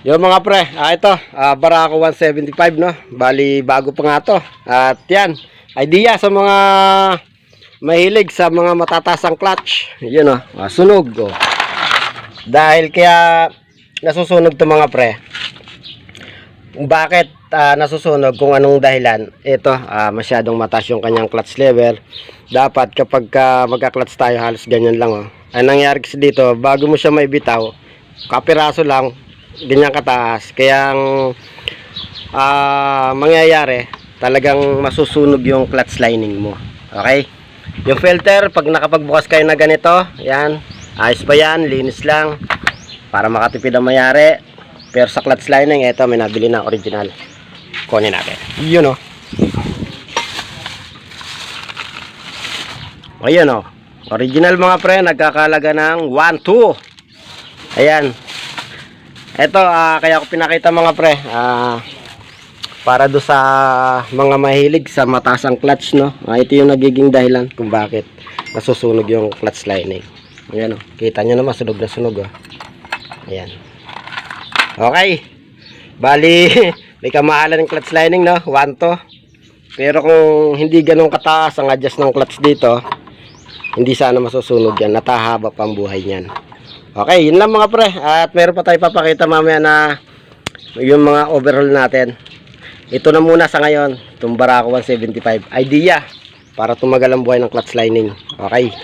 Yung mga pre, ah, ito, ah, Barako 175 no. Bali bago pa nga to. At yan, idea sa mga mahilig sa mga matatasang clutch. Yun oh, ah, sunog oh. Dahil kaya nasusunog to mga pre. Bakit ah, nasusunog kung anong dahilan? Ito, ah, masyadong mataas yung kanyang clutch lever. Dapat kapag ka magka-clutch tayo halos ganyan lang oh. Ang nangyari kasi dito, bago mo siya maibitaw, kapiraso lang, ganyan kataas. Kaya ang ah, mangyayari, talagang masusunog yung clutch lining mo. Okay? Yung filter, pag nakapagbukas kayo na ganito, yan, ayos pa yan, linis lang, para makatipid ang mayari. Pero sa clutch lining, ito, may nabili na original. Kunin natin. Yun o. Ayun o. Original mga pre, nagkakalaga ng 1, 2. Ayan. Ito, ah, kaya ko pinakita mga pre. Ah, para do sa mga mahilig sa mataas ang clutch, no? Ah, ito yung nagiging dahilan kung bakit nasusunog yung clutch lining. Ayan o. Kita nyo naman, sunog na sunog o. Ayan. Okay. Bali, may kamahalan ng clutch lining, no? 1 to. Pero kung hindi ganun kataas ang adjust ng clutch dito, hindi sana masusunog yan. Natahaba pa ang buhay niyan. Okay, yun lang mga pre. At meron pa tayo papakita mamaya na yung mga overhaul natin. Ito na muna sa ngayon, itong Barako 175. Idea para tumagal ang buhay ng clutch lining. Okay.